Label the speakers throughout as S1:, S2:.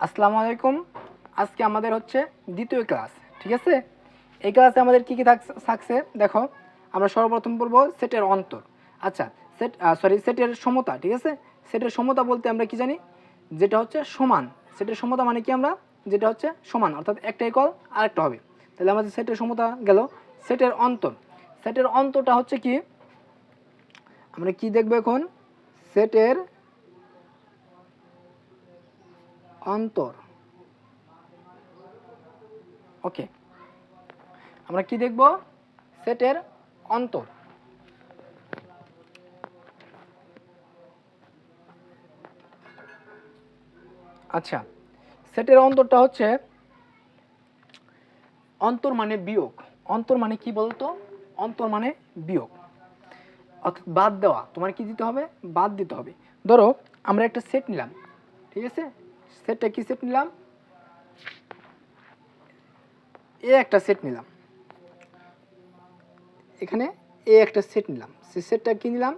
S1: আসসালামু আলাইকুম। আজকে আমাদের হচ্ছে দ্বিতীয় ক্লাস, ঠিক আছে? এই ক্লাসে আমাদের কি কী থাক- থাকছে? দেখো, আমরা সর্বপ্রথম বলব সেটের অন্তর। আচ্ছা সেট সরি সেটের সমতা, ঠিক আছে? সেটের সমতা বলতে আমরা কি জানি? যেটা হচ্ছে সমান। সেটের সমতা মানে কি আমরা? যেটা হচ্ছে সমান, অর্থাৎ একটা ইকল আরেকটা হবে। তাহলে আমাদের সেটের সমতা গেল সেটের অন্তর। সেটের অন্তরটা হচ্ছে কি? আমরা কি দেখব এখন? সেটের অন্তর। ওকে আমরা কি দেখব? সেটের অন্তর। আচ্ছা সেটের অন্তরটা হচ্ছে অন্তর মানে বিয়োগ। অন্তর মানে কি বলতো? অন্তর মানে বিয়োগ। অর্থাৎ বাদ দেওয়া। তোমার কি দিতে হবে? বাদ দিতে হবে। ধরো, আমরা একটা সেট নিলাম। ঠিক আছে? সেটটা কি সেট নিলাম? এ একটা সেট নিলাম। এখানে এ একটা সেট নিলাম। সে সেটটা কি নিলাম?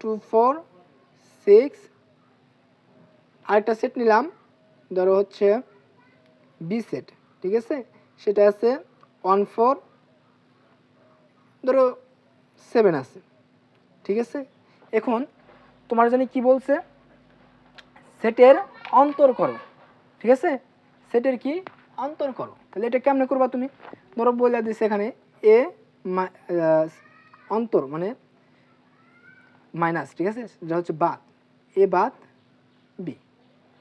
S1: টু, ফোর, সিক্স, আরেকটা সেট নিলাম। ধরো হচ্ছে বি সেট, ঠিক আছে? সেটা আছে ওয়ান, ফোর, ধরো সেভেন আছে, ঠিক আছে? এখন তোমার জানি কি বলছে? সেটের অন্তর করো। ঠিক আছে? সেটের কি? অন্তর করো। তাহলে এটা কেমনে করবা তুমি? ধরো বলে দিছে এখানে এ অন্তর মানে মাইনাস, ঠিক আছে? যেটা হচ্ছে বাদ। এ বাদ বি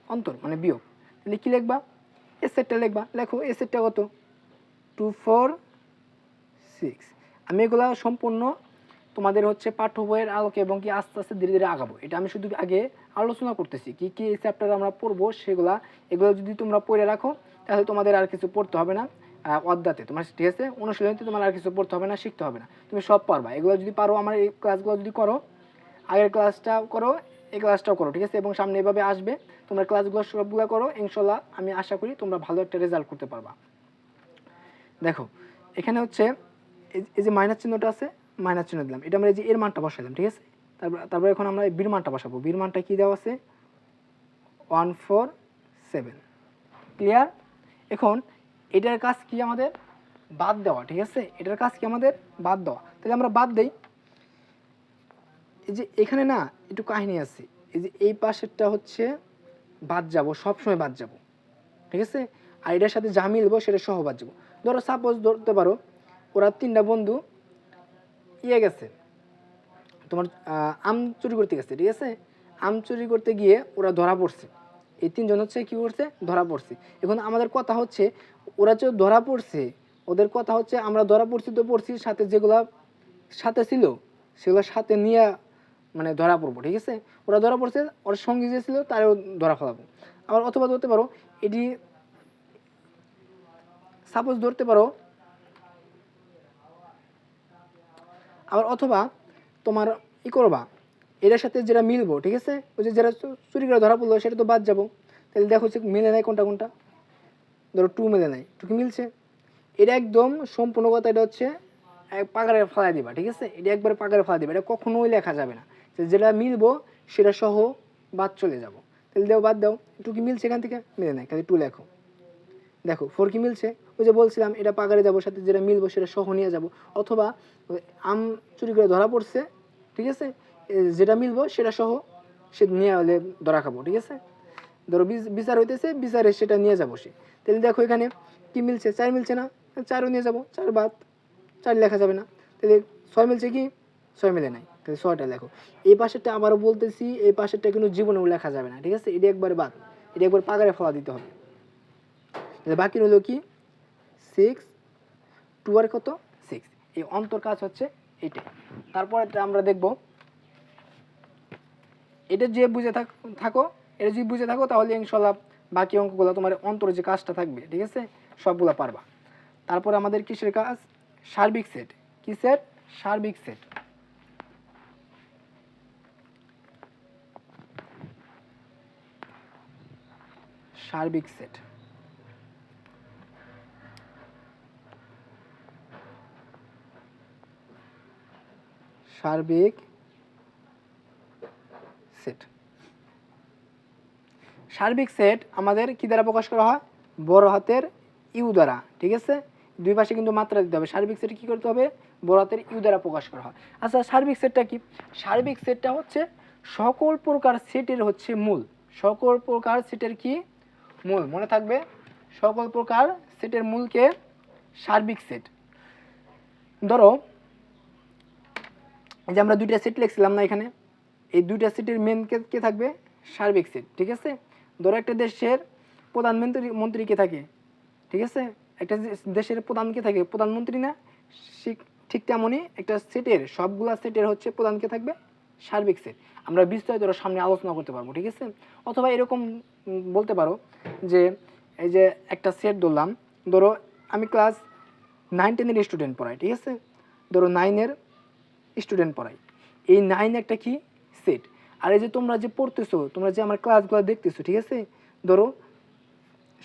S1: অন্তর মানে বিয়োগ। তাহলে কি লিখবা? এ সেটটা লিখবা। লেখো এ সেটটা কত? টু ফোর সিক্স আমি এগুলা সম্পূর্ণ তোমাদের হচ্ছে পাঠ্য বইয়ের আলোকে এবং কি আস্তে আস্তে ধীরে ধীরে আগাবো। এটা আমি শুধু আগে আলোচনা করতেছি, কি কি চ্যাপ্টার আমরা পড়ব সেগুলা, এগুলো যদি তোমরা পড়ে রাখো, তাহলে তোমাদের আর কিছু পড়তে হবে না অধ্যাতে। তোমার ঠিক আছে? অনুশীলনীতে তোমার আর কিছু পড়তে হবে না, শিখতে হবে না। তুমি সব পারবা। এগুলো যদি পারো, আমার এই ক্লাসগুলো যদি করো, আগের ক্লাসটা করো, এই ক্লাসটাও করো, ঠিক আছে? এবং সামনে এভাবে আসবে, তোমরা ক্লাসগুলো সবগুলো করো ইনশাল্লাহ আমি আশা করি তোমরা ভালো একটা রেজাল্ট করতে পারবা। দেখো, এখানে হচ্ছে এই যে মাইনাস চিহ্নটা আছে মাইনাস চিহ্ন দিলাম। এটা আমরা এই যে এর মানটা বসাইলাম, ঠিক আছে? তারপর তারপর এখন আমরা এই বির মানটা বসাবো। বির মানটা কি দেওয়া আছে? One four seven. ক্লিয়ার? এখন এটার কাজ কি আমাদের? বাদ দেওয়া, ঠিক আছে? এটার কাজ কি আমাদের? বাদ দেওয়া। তাহলে আমরা বাদ দেই। এই যে এখানে না, একটু কাহিনী আছে। এই যে এই পাশেরটা হচ্ছে বাদ যাব, সবসময় বাদ যাব। ঠিক আছে? আর এটার সাথে যা মিলবো সেটা সহ বাদ যাব। ধরো সাপোজ ধরতে পারো, ওরা তিনটা বন্ধু ইয়ে গেছে। তোমার আম চুরি করতে গেছে, ঠিক আছে? আম চুরি করতে গিয়ে ওরা ধরা পড়ছে। এই তিনজন হচ্ছে কি করছে? ধরা পড়ছে। এখন আমাদের কথা হচ্ছে, ওরা যে ধরা পড়ছে, ওদের কথা হচ্ছে আমরা ধরা পড়ছি তো পড়ছি, সাথে যেগুলা সাথে ছিল, সেগুলো সাথে নিয়ে মানে ধরা পড়ব, ঠিক আছে? ওরা ধরা পড়ছে, ওর সঙ্গী যে ছিল তারও ধরা ফেলাবো। আবার অথবা ধরতে পারো, এটি সাপোজ ধরতে পারো আবার অথবা তোমার ই করবা এটার সাথে যেটা মিলবো, ঠিক আছে? ওই যে যারা চুরি করে ধরা পড়ল, সেটা তো বাদ যাব। তাহলে দেখো হচ্ছে মিলে নাই কোনটা কোনটা? ধরো টু মেলে নাই টু কি মিলছে? এটা একদম সম্পূর্ণ কথা, এটা হচ্ছে পাকারে ফেলাই দিবা, ঠিক আছে? এটা একবারে পাকারে ফেলাই দিবা, এটা কখনোই লেখা যাবে না। যেটা মিলবো, সেটা সহ বাদ চলে যাব। তাহলে দেও, বাদ দাও টু কি মিলছে এখান থেকে? মিলে নাই, খালি টু লেখো। দেখো ফোর কি মিলছে, ওই যে বলছিলাম, এটা পাগারে যাব, সাথে যেটা মিলবো সেটা সহ নিয়ে যাব। অথবা আম চুরি করে ধরা পড়ছে, ঠিক আছে? যেটা মিলবো সেটা সহ সে নিয়ে হলে ধরা খাব, ঠিক আছে? ধরো বিচার হইতেছে, বিচারে সেটা নিয়ে যাব সে। তাহলে দেখো এখানে কি মিলছে? চার মিলছে না? চারও নিয়ে যাব, চার বাদ, চার লেখা যাবে না। তাহলে ছয় মিলছে কি? ছয় মিলে নাই। তাহলে ছয়টা লেখো। এই পাশেরটা আবারও বলতেছি, এই পাশেরটা কিন্তু জীবনেও লেখা যাবে না, ঠিক আছে? এটা একবারে বাদ। এটা একবার পাগারে ফলা দিতে হবে। বাকি রইল কি? সিক্স টু আর কত? সিক্স এই অন্তর কাজ হচ্ছে এইটাই তারপর এটা আমরা দেখব। এটা যে বুঝে থাকো এটা যদি বুঝে থাকো, তাহলে ইনশাল্লাহ বাকি অঙ্কগুলো তোমার অন্তরে যে কাজটা থাকবে, ঠিক আছে? সবগুলো পারবা। তারপর আমাদের কিসের কাজ? সার্বিক সেট কি সেট সার্বিক সেট সার্বিক সেট সার্বিক সেট সার্বিক সেট আমাদের কি দ্বারা প্রকাশ করা হয়? বড় হাতের ইউ দ্বারা, ঠিক আছে? দুই পাশে কিন্তু মাত্রা দিতে হবে। সার্বিক সেট কি করতে হবে? বড় হাতের ইউ দ্বারা প্রকাশ করা হয়। আচ্ছা সার্বিক সেটটা কি? সার্বিক সেটটা হচ্ছে সকল প্রকার সেটের হচ্ছে মূল। সকল প্রকার সেটের কি? মূল। মনে থাকবে? সকল প্রকার সেটের মূলকে সার্বিক সেট ধরো যে আমরা দুইটা সেট লিখছিলাম না এখানে, এই দুইটা সেটের মেন কে থাকবে? সার্বিক সেট ঠিক আছে? ধরো একটা দেশের প্রধানমন্ত্রী মন্ত্রী কে থাকে, ঠিক আছে? একটা দেশের প্রধান কে থাকে প্রধানমন্ত্রী না? ঠিক- তেমনই একটা সেটের সবগুলা সেটের হচ্ছে প্রধান কে থাকবে? সার্বিক সেট আমরা বিস্তারিত সামনে আলোচনা করতে পারব, ঠিক আছে? অথবা এরকম বলতে পারো যে, এই যে একটা সেট ধরলাম, ধরো আমি ক্লাস নাইন টেনের স্টুডেন্ট পড়াই, ঠিক আছে? ধরো নাইনের স্টুডেন্ট পড়াই এই নাইন একটা কি? সেট আর এই যে তোমরা যে পড়তেছো, তোমরা যে আমার ক্লাসগুলো দেখতেছো, ঠিক আছে? ধরো,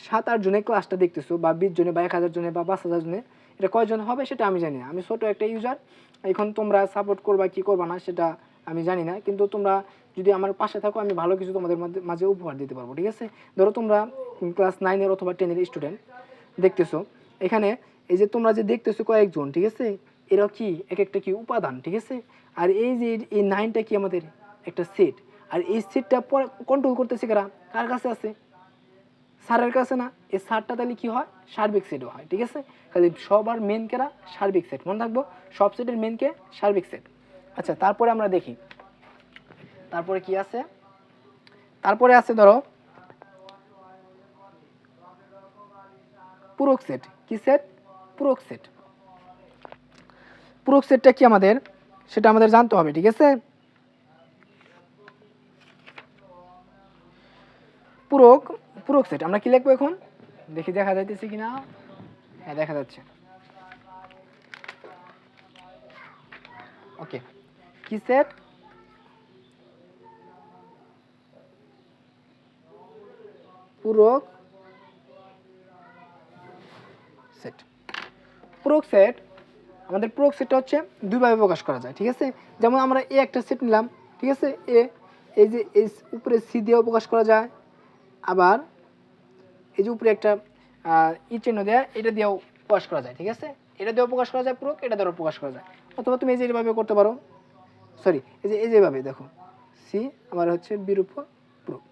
S1: সাত, আট জনের ক্লাসটা দেখতেছো, বা বিশ জনে, বা এক হাজার জনে, বা পাঁচ হাজার জনে, এটা কয়জন হবে সেটা আমি জানি না। আমি ছোট একটা ইউজার এখন তোমরা সাপোর্ট করবা কি করবা না সেটা আমি জানি না। কিন্তু তোমরা যদি আমার পাশে থাকো, আমি ভালো কিছু তোমাদের মাঝে উপহার দিতে পারব, ঠিক আছে? ধরো তোমরা ক্লাস নাইনের অথবা টেনের স্টুডেন্ট দেখতেছো। এখানে এই যে তোমরা যে দেখতেছো কয়েকজন, ঠিক আছে? এরা কি এক একটা কি উপাদান, ঠিক আছে? আর এই যে এই নাইনটা কি আমাদের একটা সেট আর এই সেটটা কন্ট্রোল করতেছে কারা? কার কাছে আছে? সারের কাছে না? এই সারটা তাহলে কি হয়? সার্বিক সেটও হয়, ঠিক আছে? খালি সবার মেন কেরা? সার্বিক সেট মনে রাখব সব সেটের মেন কে? সার্বিক সেট আচ্ছা তারপরে আমরা দেখি। তারপরে কি আছে? তারপরে আছে ধরো, পূরক সেট কি সেট পূরক সেট পূরক সেটটা কি আমাদের? সেটা আমাদের জানতে হবে, ঠিক আছে? পূরক পূরক সেট, আমরা কি লিখব এখন? দেখি, দেখা যাইতেছে কিনা? হ্যাঁ দেখা যাচ্ছে। ওকে, কি সেট? পূরক সেট। পূরক সেট আমাদের পূরক সেটটা হচ্ছে দুইভাবে প্রকাশ করা যায়, ঠিক আছে? যেমন আমরা এ একটা সেট নিলাম, ঠিক আছে? এ এই যে এই উপরে সি দিয়েও প্রকাশ করা যায়। আবার এই যে উপরে একটা ই চিহ্ন দেয়া, এটা দিয়েও প্রকাশ করা যায়, ঠিক আছে? এটা দিয়েও প্রকাশ করা যায় পূরক এটা দিয়েও প্রকাশ করা যায়। অথবা তুমি এই যে এইভাবে করতে পারো সরি এই যে, এই যেভাবে দেখো। সি আমার হচ্ছে বিরূপ পূরক,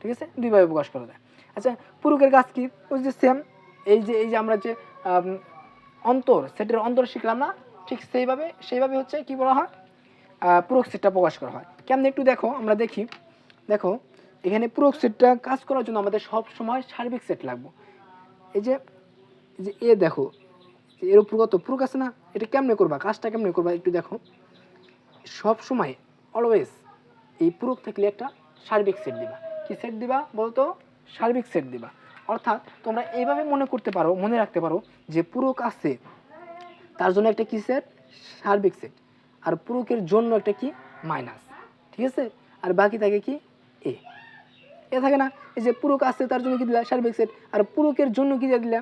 S1: ঠিক আছে? দুইভাবে প্রকাশ করা যায়। আচ্ছা পুরুকের কাজ কি? ওই যে সেম এই যে এই যে আমরা যে অন্তর, সেটের অন্তর শিখলাম না, ঠিক সেইভাবে সেইভাবে হচ্ছে কি বলা হয়? পুরক সেটটা প্রকাশ করা হয়। কেমন একটু দেখো, আমরা দেখি। দেখো, এখানে পুরক সেটটা কাজ করার জন্য আমাদের সব সময় সার্বিক সেট লাগবে। এই যে যে এ দেখো এর উপর কত পুরুক আছে না? এটা কেমনে করবা? কাজটা কেমনে করবা? একটু দেখো। সব সময় অলওয়েজ এই পুরুক থাকলে একটা সার্বিক সেট দিবা। কি সেট দিবা বলতো? সার্বিক সেট দিবা। অর্থাৎ তোমরা এইভাবে মনে করতে পারো, মনে রাখতে পারো যে পুরুক আছে, তার জন্য একটা কি সেট সার্বিক সেট আর পুরুকের জন্য একটা কি? মাইনাস ঠিক আছে? আর বাকি থাকে কি? এ এ থাকে না? এই যে পুরুক আছে, তার জন্য কি দিলা? সার্বিক সেট আর পুরুকের জন্য কি দিয়ে দিলা?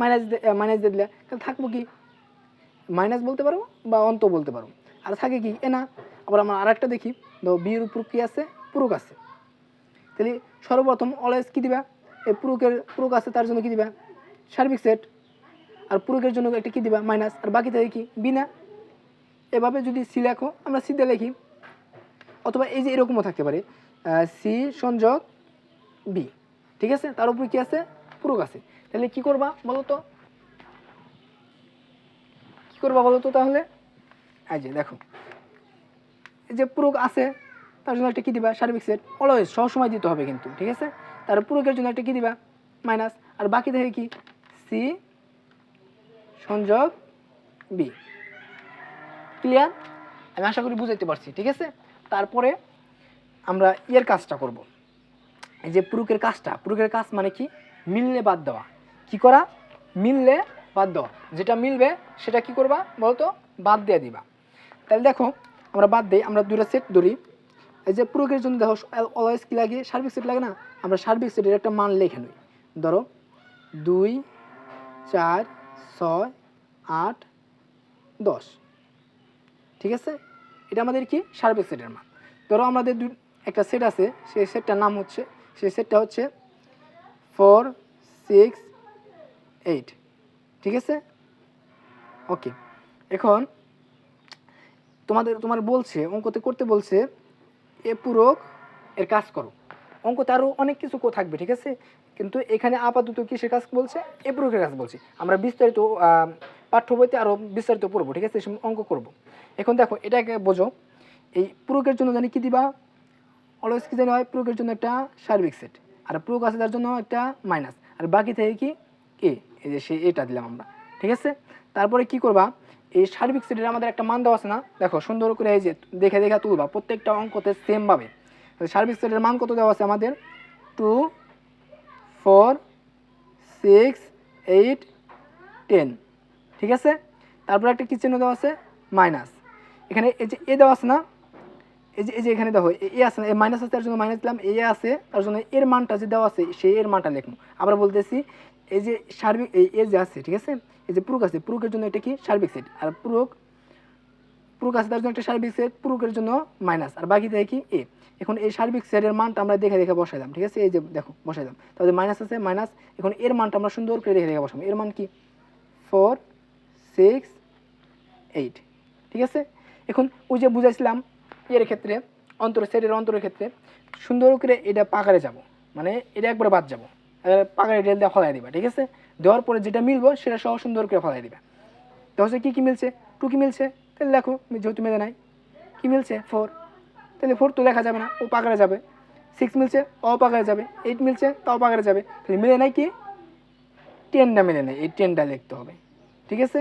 S1: মাইনাস মাইনাস দিয়ে দিলা। তাহলে থাকব কি? মাইনাস বলতে পারো বা অন্ত বলতে পারো আর থাকে কি? এ না। আবার আমরা আর একটা দেখি ধরো বিয়ের উপর কি আছে? পুরুক আছে। তাহলে সর্বপ্রথম অলওয়েজ কি দিবা? এই পুরুকের, পুরুক আছে তার জন্য কি দিবা? সার্বিক সেট আর পুরুকের জন্য একটা কী দিবা? মাইনাস আর বাকি থাকে কি বিনা। এভাবে যদি সি লেখো, আমরা সি দিয়ে লিখি। অথবা এই যে এরকমও থাকতে পারে। সি সংযোগ বি ঠিক আছে? তার উপরে কি আছে? পুরুক আছে। তাহলে কি করবা বলো তো কি করবা বলো তো তাহলে? এই যে দেখো। এই যে পুরুক আছে, তার জন্য একটা কী দিবা? সার্বিক সেট অলওয়েজ সবসময় দিতে হবে কিন্তু। ঠিক আছে? তার পুরুকের জন্য একটা কি দিবা? মাইনাস। আর বাকি থাকে কি? সি সংযোগ বি ক্লিয়ার আমি আশা করি বুঝাইতে পারছি, ঠিক আছে? তারপরে আমরা ইয়ের কাজটা করব। এই যে পুরুকের কাজটা, পুরুকের কাজ মানে কি? মিললে বাদ দেওয়া। কি করা? মিললে বাদ দেওয়া। যেটা মিলবে, সেটা কি করবা? বলতো? বাদ দিয়ে দিবা। তাহলে দেখো, আমরা বাদ দিই, আমরা দুটো সেট ধরি। এই যে পুরুকের জন্য দেখো অলওয়েজ কি লাগে? সার্বিক সেট লাগে না? আমরা সার্বিক সেটের একটা মান লেখে নিই। ধরো, দুই, চার, ছয়, আট, দশ। ঠিক আছে? এটা আমাদের কি? সার্বিক সেটের মান। ধরো আমাদের দু একটা সেট আছে সেই সেটটার নাম হচ্ছে সেই সেটটা হচ্ছে ফোর, সিক্স, এইট। ঠিক আছে? ওকে। এখন তোমাদের, তোমার বলছে, অঙ্কতে করতে বলছে, এ পূরক এর কাজ করো। অঙ্কতে আরও অনেক কিছু থাকবে, ঠিক আছে? কিন্তু এখানে আপাতত কিসের কাজ বলছে? এ পূরকের কাজ বলছে। আমরা বিস্তারিত পাঠ্য বইতে আরও বিস্তারিত পড়ব, ঠিক আছে? অঙ্ক করব। এখন দেখো এটাকে বোঝো। এই পূরকের জন্য জানি কি দিবা? অলওয়েজ কি জানি হয়? পূরকের জন্য একটা সার্বিক সেট। আর পূরক আছে তার জন্য একটা মাইনাস। আর বাকি থেকে কি? এ, এই যে সে, এটা দিলাম আমরা। ঠিক আছে? তারপরে কি করবা? এই সার্বিক সেটের আমাদের একটা মান দেওয়া আছে না? দেখো, সুন্দর করে এই যে দেখে দেখে তুলবা। প্রত্যেকটা অঙ্কতে সেমভাবে সার্বিক সেটের মান কত দেওয়া আছে আমাদের? Two four six eight ten ঠিক আছে? তারপরে একটা কি চিহ্ন দেওয়া আছে? মাইনাস এখানে এই যে এ দেওয়া আছে না? এই যে এই যে এখানে দেখো, এ আছে না, এ মাইনাস আছে, তার জন্য মাইনাস দিলাম, এ আছে, তার জন্য এর মানটা যে দেওয়া আছে, সেই এর মানটা লিখব। আবার বলতেছি, এই যে সার্বিক, এই এ যে আছে, ঠিক আছে? এই যে পুরুক আছে, পুরুকের জন্য এটা কি? সার্বিক সেট। আর পুরুক পুরুক আছে তার জন্য একটা সার্বিক সেট পুরুকের জন্য মাইনাস আর বাকি থেকে কি? এ এখন এই সার্বিক সেটের মানটা আমরা দেখে দেখে বসাইলাম ঠিক আছে? এই যে দেখো বসাইলাম তাহলে মাইনাস আছে মাইনাস এখন এর মানটা আমরা সুন্দর করে দেখে দেখে বসাবো। এর মান কি? ফোর সিক্স এইট ঠিক আছে? এখন ওই যে বুঝাইছিলাম, এর ক্ষেত্রে, অন্তর সেটের অন্তরের ক্ষেত্রে সুন্দর করে এটা পাকারে যাব। মানে এটা একবার বাদ যাব। পাকারে ডেল দিয়ে ফলাই দিবা, ঠিক আছে? দেওয়ার পরে যেটা মিলবো সেটা সহ সুন্দর করে ফলাই দিবা। তো হচ্ছে কী কী মিলছে? টু কি মিলছে? তাহলে লেখো যেহেতু মেলে নাই, কী মিলছে? ফোর তাহলে ফোর তো লেখা যাবে না, ও পাকারে যাবে। সিক্স মিলছে, ও পাকারে যাবে। এইট মিলছে, তাও পাকারে যাবে। তাহলে মিলে নাই কি? টেনটা মেলে নেয় এই টেনটা লিখতে হবে। ঠিক আছে?